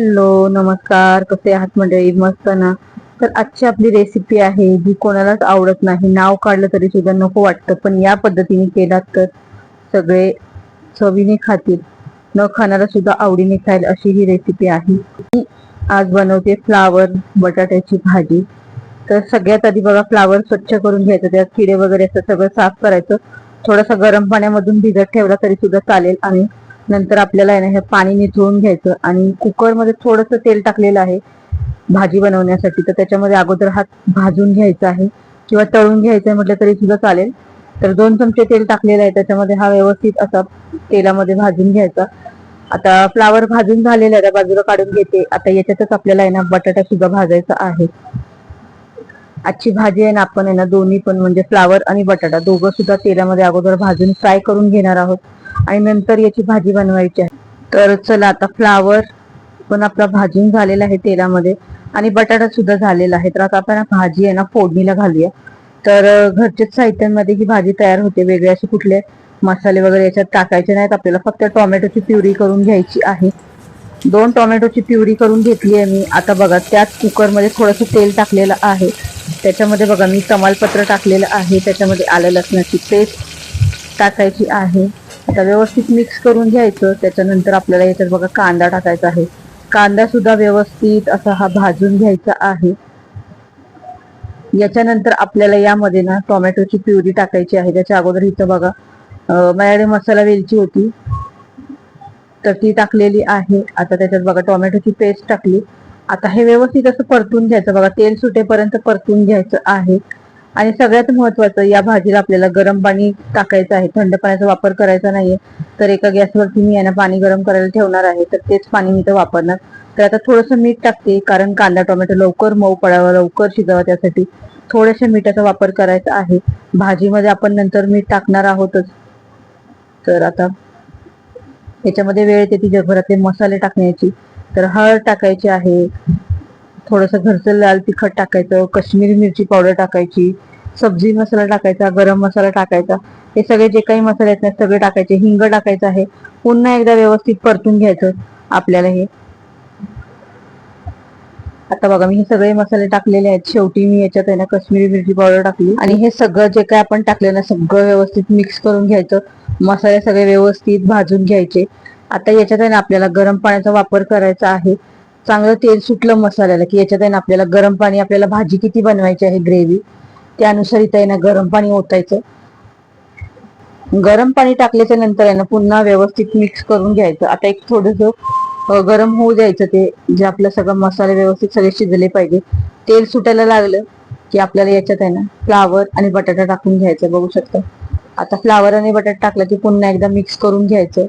Hello नमस्कार. कसे आहात मंडळी? मस्त ना? तर आजची आपली रेसिपी आहे जी कोणालाच आवडत नाही. नाव काढलं तरी सुद्धा नको वाटतं पण या पद्धतीने केलात तर सगळे चवीने खातील. न खाणारा सुद्धा आवडीने खाईल अशी ही रेसिपी आहे. मी आज बनवते फ्लावर बटाट्याची भाजी. तर सगळ्यात आधी बघा फ्लावर स्वच्छ करून घ्यायचं. त्यात किडे वगैरे असं सगळं साफ करायचं. थोडासा गरम पाण्यामधून भिजत ठेवला तरी सुद्धा चालेल आणि नंतर आपल्याला आहे ना हे पाणी निथळून घ्यायचं आणि कुकरमध्ये थोडंसं तेल टाकलेलं आहे भाजी बनवण्यासाठी. तर त्याच्यामध्ये अगोदर हात भाजून घ्यायचा आहे किंवा तळून घ्यायचं आहे म्हटलं तरी सुद्धा चालेल. तर दोन चमचे तेल टाकलेलं आहे. त्याच्यामध्ये हा व्यवस्थित असा तेलामध्ये भाजून घ्यायचा. आता फ्लावर भाजून झालेला आहे. बाजूला काढून घेते. आता याच्यातच आपल्याला आहे ना बटाटा सुद्धा भाजायचा आहे. आजची भाजी आहे ना आपण आहे ना दोन्ही पण म्हणजे फ्लावर आणि बटाटा दोघं सुद्धा तेलामध्ये अगोदर भाजून फ्राय करून घेणार आहोत. आणि नंतर याची भाजी बनवायची आहे. तर चला आता फ्लावर पण आपला भाजून झालेला आहे तेलामध्ये आणि बटाटा सुद्धा झालेला आहे. तर आता आपण भाजी आहे ना फोडणीला घालूया. तर घरच्याच साहित्यांमध्ये ही भाजी तयार होते वेगळे असे कुठले मसाले वगैरे याच्यात टाकायचे नाहीत. आपल्याला फक्त टोमॅटोची प्युरी करून घ्यायची आहे. दोन टोमॅटोची प्युरी करून घेतली आहे मी. आता बघा त्याच कुकरमध्ये थोडंसं तेल टाकलेलं आहे. त्याच्यामध्ये बघा मी तमालपत्र टाकलेलं आहे. त्याच्यामध्ये आलं लसणाची पेस्ट टाकायची आहे. आता व्यवस्थित मिक्स करून घ्यायचं. त्याच्यानंतर आपल्याला याच्यात बघा कांदा टाकायचा आहे. कांदा सुद्धा व्यवस्थित असा हा भाजून घ्यायचा आहे. याच्यानंतर आपल्याला यामध्ये ना टोमॅटोची प्युरी टाकायची आहे. त्याच्या अगोदर इथं बघा अं, माझ्याकडे मसाला वेलची होती. तर ती टाकलेली आहे. आता त्याच्यात बघा टोमॅटोची पेस्ट टाकली. आता हे व्यवस्थित असं परतून घ्यायचं बघा तेल सुटेपर्यंत परतून घ्यायचं आहे. आणि सगळ्यात महत्वाचं या भाजीला आपल्याला गरम पाणी टाकायचं आहे. थंड पाण्याचा वापर करायचा नाहीये. तर एका गॅसवरती मी यांना पाणी गरम करायला ठेवणार आहे तर तेच पाणी मी तर वापरणार. तर आता थोडंसं मीठ टाकते कारण कांदा टोमॅटो लवकर मऊ पडावा लवकर शिजावा त्यासाठी. थोड्याशा मिठाचा वापर करायचा आहे. भाजीमध्ये आपण नंतर मीठ टाकणार आहोतच. तर आता याच्यामध्ये वेळ येते ती जगभरातले मसाले टाकण्याची. तर हळद टाकायची आहे. थोडस घरचं लाल तिखट टाकायचं काश्मीरी मिरची पावडर टाकायची सब्जी मसाला टाकायचा गरम मसाला टाकायचा. हे सगळे जे काही मसाले आहेत ना सगळे टाकायचे. हिंग टाकायचं आहे. पुन्हा एकदा व्यवस्थित परतून घ्यायचं आपल्याला हे. आता बघा मी हे सगळे मसाले टाकलेले आहेत. शेवटी मी याच्यात आहे ना काश्मीरी मिरची पावडर टाकली. आणि हे सगळं जे काय आपण टाकलं ना सगळं व्यवस्थित मिक्स करून घ्यायचं. मसाले सगळे व्यवस्थित भाजून घ्यायचे. आता याच्यात आहे ना आपल्याला गरम पाण्याचा वापर करायचा आहे. चांगलं तेल सुटलं मसाल्याला की याच्यात आहे ना आपल्याला गरम पाणी आपल्याला भाजी किती बनवायची आहे ग्रेव्ही? त्यानुसार इथं आहे ना गरम पाणी ओतायचं. गरम पाणी टाकल्याच्या नंतर आहे ना पुन्हा व्यवस्थित मिक्स करून घ्यायचं. आता एक थोडस गरम होऊ द्यायचं ते जे आपलं सगळं मसाले व्यवस्थित सगळे शिजले पाहिजे. तेल सुटायला लागलं की आपल्याला याच्यात आहे ना फ्लावर आणि बटाटा टाकून घ्यायचं बघू शकता. आता फ्लावर आणि बटाटा टाकलं की पुन्हा एकदा मिक्स करून घ्यायचं.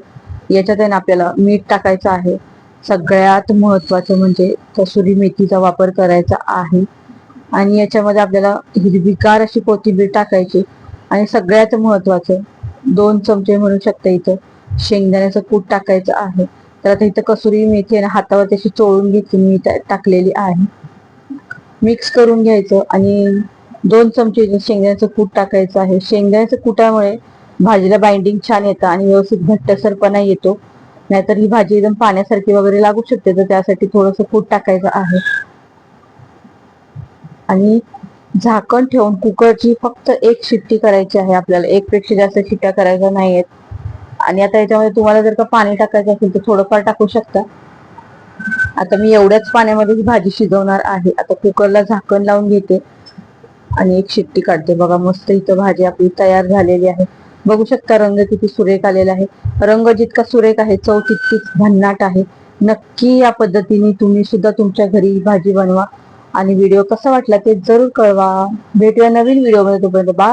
याच्यात आहे ना आपल्याला मीठ टाकायचं आहे. सगळ्यात महत्वाचं म्हणजे कसुरी मेथीचा वापर करायचा आहे. आणि याच्यामध्ये आपल्याला हिरवीगार अशी कोथिंबीर टाकायची. आणि सगळ्यात महत्वाचं दोन चमचे म्हणू शकता इथं शेंगदाण्याचं कूट टाकायचं आहे. तर आता इथं कसुरी मेथी आहे ना हातावर तशी चोळून घेतली मी टाकलेली आहे. मिक्स करून घ्यायचं आणि दोन चमचे शेंगदाण्याचं कूट टाकायचं आहे. शेंगदाण्याच्या कुटामुळे भाजीला बाइंडिंग छान येतं आणि व्यवस्थित घट्टसरपणा येतो. नाहीतर ही भाजी एकदम पाण्यासारखी वगैरे लागू शकते तर त्यासाठी थोडंसं कूट टाकायचं आहे. आणि झाकण ठेवून कुकरची फक्त एक शिट्टी करायची आहे आपल्याला. एक पेक्षा जास्त शिट्ट्या करायच्या नाहीयेत. आणि आता याच्यामध्ये तुम्हाला जर का पाणी टाकायचं असेल तर थोडंफार टाकू शकता. आता मी एवढ्याच पाण्यामध्ये ही भाजी शिजवणार आहे. आता कुकरला झाकण लावून घेते आणि एक शिट्टी काढते. बघा मस्त इथं भाजी आपली तयार झालेली आहे. बघू शकता रंग किती सुरेख आलेला आहे. रंग जितका सुरेख आहे चव तितकीच भन्नाट आहे. नक्की या पद्धतीने तुम्ही सुद्धा तुमच्या घरी भाजी बनवा. आणि व्हिडिओ कसा वाटला ते जरूर कळवा. भेटूया नवीन व्हिडिओमध्ये. तोपर्यंत बा